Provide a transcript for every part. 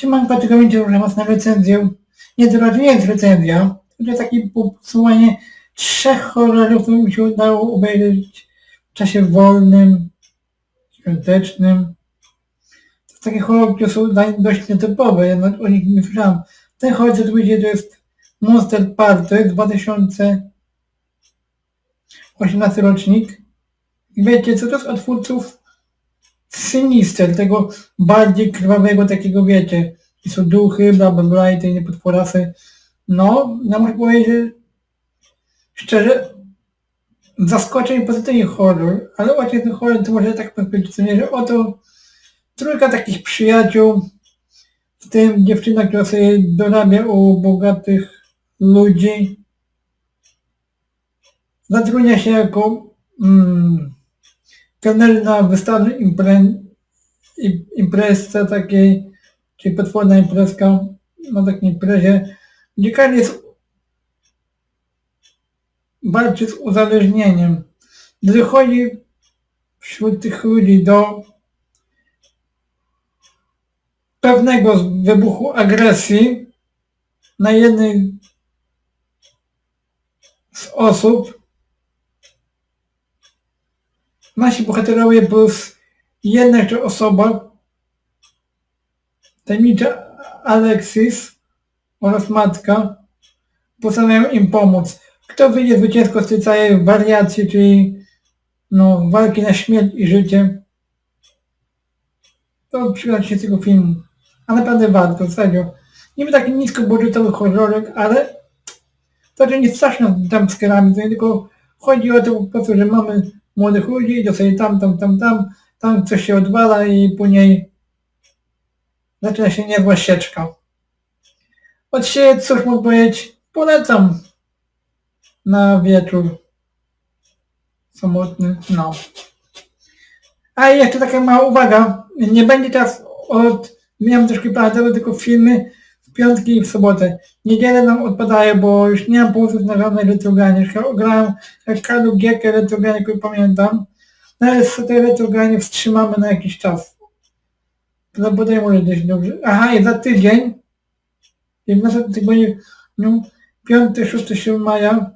Siemanko, tylko będzie że mocna recenzję. Nie, to raczej nie jest recenzja. To jest takie podsumowanie trzech horrorów, które mi się udało obejrzeć w czasie wolnym, świątecznym. To jest takie horrory, które są dość nietypowe, ja nawet o nich nie słyszałem. Ten horror, co tu to jest Monster Party 2018 rocznik. I wiecie, co to jest od twórców Sinister, tego bardziej krwawego takiego, wiecie, i są duchy, bla bla bla i te inne potworasy. No, ja muszę powiedzieć, że szczerze, zaskoczył mnie pozytywnie horror, ale właśnie ten horror to może tak powiedzieć, że oto trójka takich przyjaciół, w tym dziewczyna, która sobie dorabia u bogatych ludzi, zatrudnia się jako mm, kelner na wystawnej impre, im- imprezce takiej, czyli potworna imprezka na takiej imprezie, gdzie jest walczy z uzależnieniem. Dochodzi wśród tych ludzi do pewnego wybuchu agresji na jednej z osób. Nasi bohaterowie plus jedna jeszcze osoba, tajemnicza Alexis oraz matka, postanawiają im pomóc. Kto wyjdzie zwycięsko z tej całej wariacji, czyli no, walki na śmierć i życie, to przyglądać się tego filmu. A naprawdę warto, serio. Niby taki niskobudżetowy horrorek, ale to że nie straszno z kerami, to nie tylko chodzi o to po prostu, że mamy młodych ludzi, idą sobie tam, tam, tam, tam, tam coś się odwala i później zaczyna się niezła sieczka. Od siebie cóż mogę powiedzieć, polecam na wieczór samotny, no. A i jeszcze taka mała uwaga, nie będzie teraz od, miałem troszkę planowe tylko filmy w piątki i w sobotę. Niedzielę nam odpadają, bo już nie mam pomysłów na żadnej retrogranie. Grałem Karlu Gierkę retrogranie, który pamiętam. No ale tej retrogranie wstrzymamy na jakiś czas. Potem może gdzieś dobrze. Aha, i za tydzień, i w następnym tygodniu, no, 5, 6, 7 maja,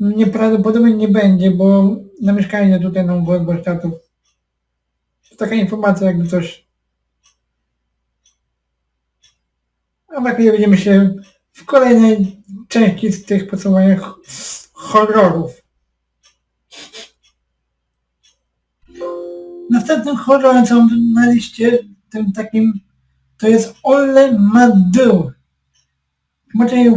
nieprawdopodobnie nie będzie, bo na mieszkanie tutaj na Uwolę warsztatów. To taka informacja jakby coś. A tak nie widzimy się w kolejnej części z tych podsumowań horrorów. Następnym horrorem, co na liście, tym takim, to jest Ole Madu. Tłumaczenie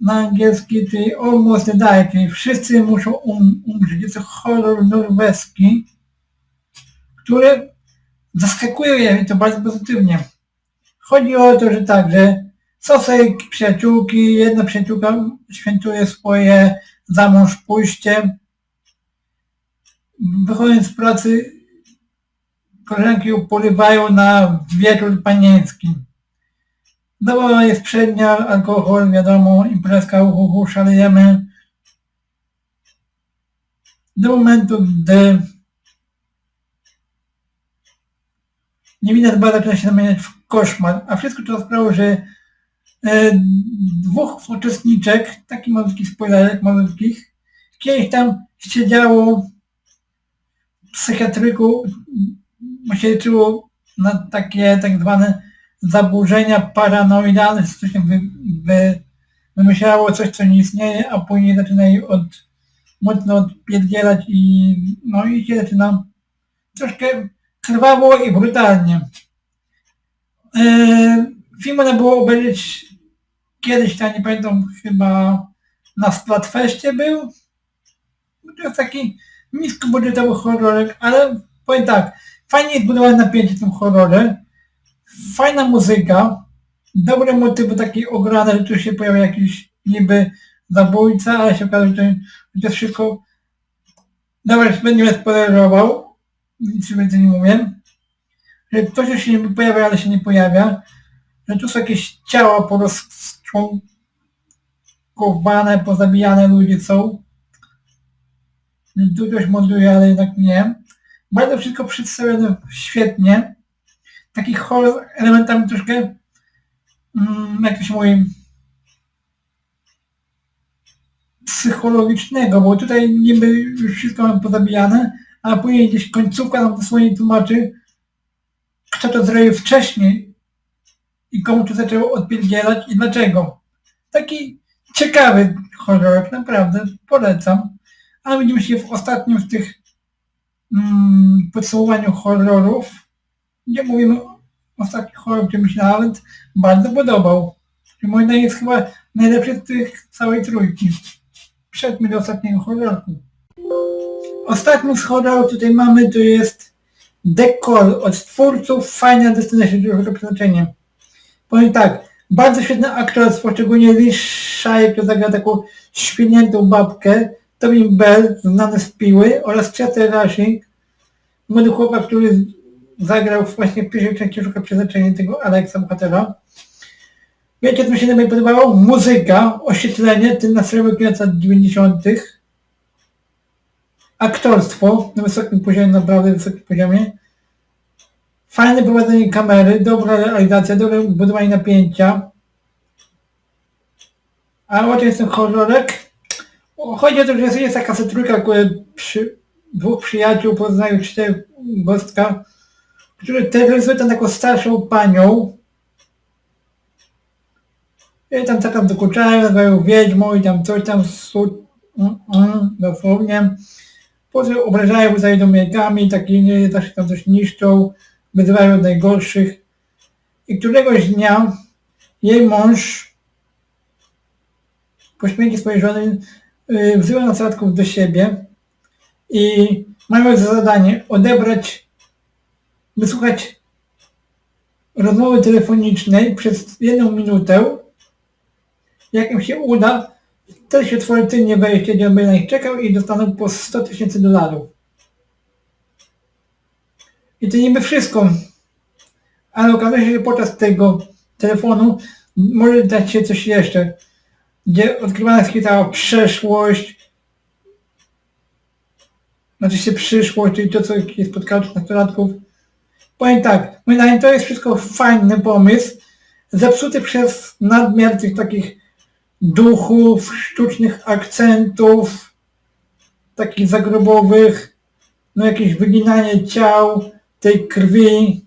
na angielski, czyli Almost Die, czyli wszyscy muszą um, umrzeć. Jest to horror norweski, który zaskakuje mnie to bardzo pozytywnie. Chodzi o to, że tak, że są sobie przyjaciółki, jedna przyjaciółka świętuje swoje za mąż pójście. Wychodząc z pracy, koleżanki ją porywają na wieczór panieński. Domowa jest przednia, alkohol, wiadomo, imprezka, uhu, szalejemy. Do momentu, gdy niewinna zbada zaczyna się zamieniać w koszmar, a wszystko to sprawiło, że e, dwóch uczestniczek, taki malutki spoilerek, malutkich, kiedyś tam siedziało w psychiatryku, się leczyło na takie tak zwane zaburzenia paranoidalne, coś tam wy, wy, wymyślało coś, co nie istnieje, a później zaczyna jej od, mocno odpierdzielać i no i się zaczyna troszkę krwawo i brutalnie. E, film można było obejrzeć kiedyś, ja nie pamiętam, chyba na Splatfeście był. To jest taki niskobudżetowy horrorek, ale powiem tak, fajnie jest budowane napięcie w tym horrorze, fajna muzyka, dobre motywy takie ograne, że tu się pojawia jakiś niby zabójca, ale się okazuje, że to jest wszystko... Dobra, będę spoilerował, nic więcej nie mówię. Że już się niby pojawia, ale się nie pojawia. Że tu są jakieś ciała porozczłonkowane, pozabijane ludzie są. Tu ktoś modluje, ale jednak nie. Bardzo wszystko przedstawione świetnie. takich horror elementami troszkę, mm, jak to psychologicznego, bo tutaj niby już wszystko mam pozabijane, a później gdzieś końcówka nam dosłownie tłumaczy, kto to zrobił wcześniej i komu to zaczęło odpierdzielać i dlaczego. Taki ciekawy horror, naprawdę, polecam. Ale widzimy się w ostatnim z tych mm, podsumowaniu horrorów, gdzie mówimy o ostatni horror, który mi się nawet bardzo podobał. I moim zdaniem jest chyba najlepszy z tych całej trójki. Przejdźmy do ostatniego horroru. Ostatni horrorów tutaj mamy, to jest Call od twórców Final Destination, dużo przeznaczenie. Powiem tak, bardzo świetne aktorstwo, szczególnie Shire, który zagra taką świniętą babkę, Tobin Bell, znany z Piły oraz Chester Rushing, młody chłopak, który zagrał właśnie w pierwszej części Szuka Przeznaczenia tego Alexa Bohatera. Wiecie, co mi się najbardziej podobało? Muzyka, oświetlenie, ten nastrojowy lat 90. Aktorstwo na wysokim poziomie, naprawdę wysokim poziomie. Fajne prowadzenie kamery, dobra realizacja, dobre budowanie napięcia. A oto jest ten horrorek. Chodzi o to, że jest, jest taka trójka, która przy, dwóch przyjaciół poznają cztery gostka, który terroryzuje tam taką starszą panią. I tam tak tam dokuczają, nazywają wiedźmą i tam coś tam su, mm, mm, dosłownie. Potem obrażają za domykami, takimi zawsze tam coś niszczą, wyzywają najgorszych. I któregoś dnia jej mąż po śmierci swojej żony yy, wzywa nastolatków do siebie i mają za zadanie odebrać, wysłuchać rozmowy telefonicznej przez jedną minutę. Jak im się uda, wtedy się tworzy tylnie wejście, gdzie on będzie na nich czekał i dostaną po 100 tysięcy dolarów. I to niby wszystko. Ale okazuje się, że podczas tego telefonu może dać się coś jeszcze, gdzie odkrywana jest cała przeszłość, znaczy się przyszłość, czyli to, co jest spotkało nastolatków. Powiem tak, moim zdaniem to jest wszystko fajny pomysł, zepsuty przez nadmiar tych takich duchów, sztucznych akcentów, takich zagrobowych, no jakieś wyginanie ciał, tej krwi.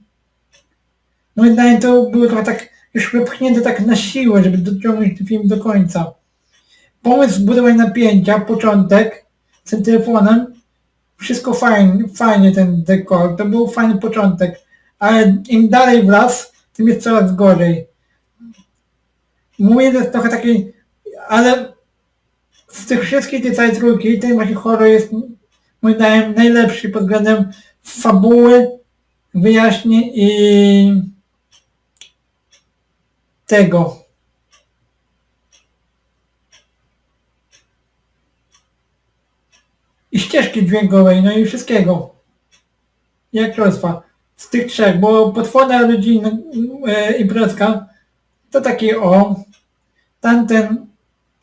Moim zdaniem to było trochę tak już wypchnięte tak na siłę, żeby dociągnąć ten film do końca. Pomysł zbudowania napięcia, początek z tym telefonem, wszystko fajnie, fajnie ten dekor, to był fajny początek, ale im dalej wraz, tym jest coraz gorzej. Mówię, to jest trochę taki, ale z tych wszystkich całej trójki, ten właśnie horror jest moim zdaniem najlepszy pod względem fabuły, wyjaśnień i tego. I ścieżki dźwiękowej, no i wszystkiego. I aktorstwa. Z tych trzech, bo potworna rodzina e, imprezka to taki o, tamten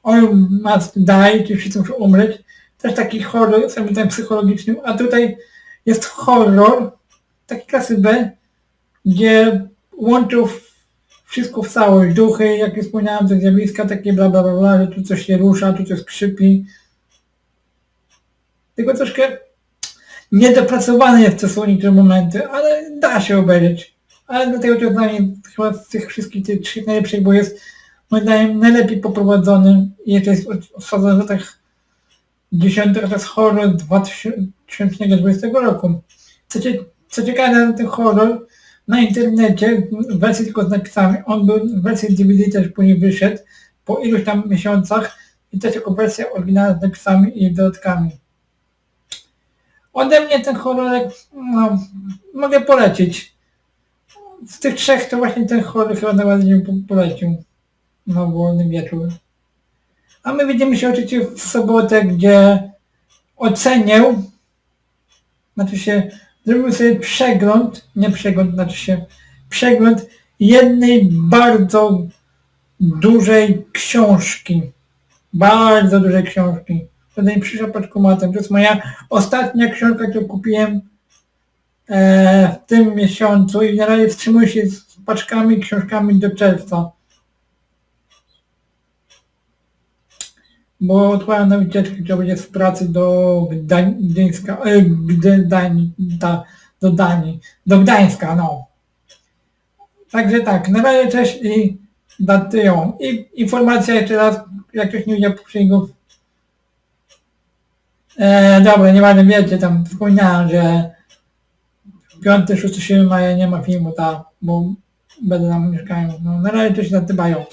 All Must Die, czyli wszyscy umrzeć, też taki horror, samym tym psychologicznym, a tutaj jest horror, taki klasy B, gdzie łączył wszystko w całość, duchy, jak już wspomniałem, te zjawiska takie bla bla bla, bla że tu coś się rusza, tu coś skrzypi. Tylko troszkę niedopracowane jest czasem niektóre momenty, ale da się obejrzeć. Ale dlatego to dla mnie chyba z tych wszystkich tych trzech najlepszych, bo jest moim zdaniem najlepiej poprowadzony i to jest osadzony w latach 10 to jest horror 2020 roku. Co, cie, co ciekawe, ten horror na internecie, w wersji tylko z napisami, on był w wersji DVD też później wyszedł po iluś tam miesiącach i też jako wersja oryginalna z napisami i dodatkami. Ode mnie ten horror, no, mogę polecić. Z tych trzech to właśnie ten horror chyba najbardziej polecił na wolny wieczór. A my widzimy się oczywiście w sobotę, gdzie ocenię, znaczy się, zrobił sobie przegląd, nie przegląd, znaczy się przegląd jednej bardzo dużej książki. Bardzo dużej książki. Wtedy mi przyszła paczkomatem. To jest moja ostatnia książka, którą kupiłem e, w tym miesiącu i na razie wstrzymuję się z paczkami, książkami do czerwca. Bo odkładam na wycieczkę, która będzie z pracy do Gdań, Gdańska, e, Gdań, da, do Danii, do Gdańska, no. Także tak, na razie cześć i datują. I informacja jeszcze raz, jak ktoś nie widział poprzedniego E, dobra, nieważne, wiecie, tam wspomniałem, że 5, 6, 7 maja nie ma filmu, ta, bo będę tam mieszkają. No, na razie to się zatybają.